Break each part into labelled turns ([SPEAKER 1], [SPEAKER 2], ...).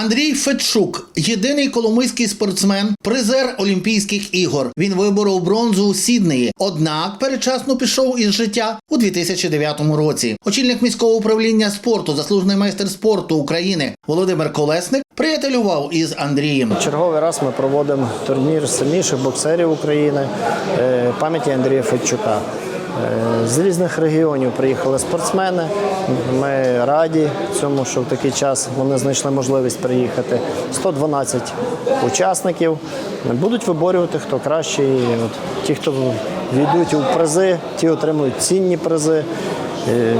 [SPEAKER 1] Андрій Федчук єдиний коломийський спортсмен, призер Олімпійських ігор. Він виборов бронзу у Сіднеї, однак передчасно пішов із життя у 2009 році. Очільник міського управління спорту, заслужений майстер спорту України Володимир Колесник приятелював із Андрієм.
[SPEAKER 2] Черговий раз ми проводимо турнір сильніших боксерів України е, пам'яті Андрія Федчука. З різних регіонів приїхали спортсмени. Ми раді цьому, що в такий час вони знайшли можливість приїхати. 112 учасників будуть виборювати хто кращий. От, ті, хто війдуть у призи, ті отримують цінні призи. Е,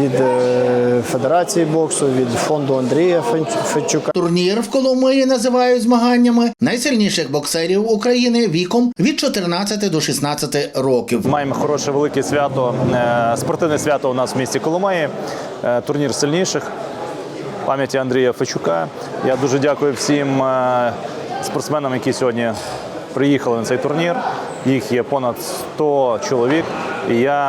[SPEAKER 2] Від е, Федерації боксу, від фонду Андрія Федчука.
[SPEAKER 1] Турнір в Коломиї називають змаганнями найсильніших боксерів України віком від 14 до 16 років.
[SPEAKER 3] Маємо хороше велике свято, е, спортивне свято у нас в місті Коломиї, турнір сильніших пам'яті Андрія Фечука. Я дуже дякую всім спортсменам, які сьогодні приїхали на цей турнір. Їх є понад 100 чоловік. І я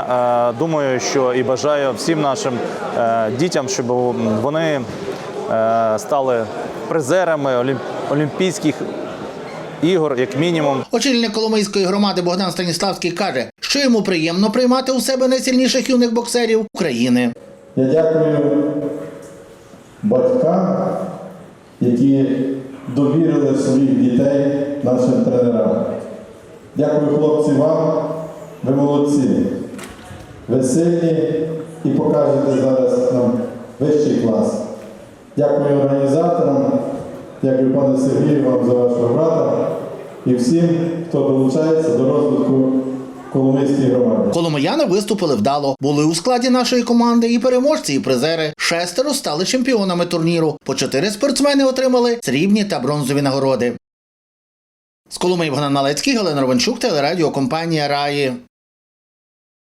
[SPEAKER 3] е, думаю, що і бажаю всім нашим е, дітям, щоб вони е, стали призерами олімп- олімпійських ігор, як мінімум.
[SPEAKER 1] Очільник Коломийської громади Богдан Станіславський каже, що йому приємно приймати у себе найсильніших юних боксерів України.
[SPEAKER 4] Я дякую батькам, які довірили своїх дітей нашим тренерам. Дякую, хлопці, вам. Ви молодці. Ви сильні і покажете зараз нам вищий клас. Дякую організаторам, дякую пане Сергію вам за вашого брата і всім, хто долучається до розвитку Коломийської громади.
[SPEAKER 1] Коломияни виступили вдало, були у складі нашої команди і переможці, і призери. Шестеро стали чемпіонами турніру. По чотири спортсмени отримали срібні та бронзові нагороди. З Коломиї Богдан Малецький, Галина Ровенчук, телерадіокомпанія Раї.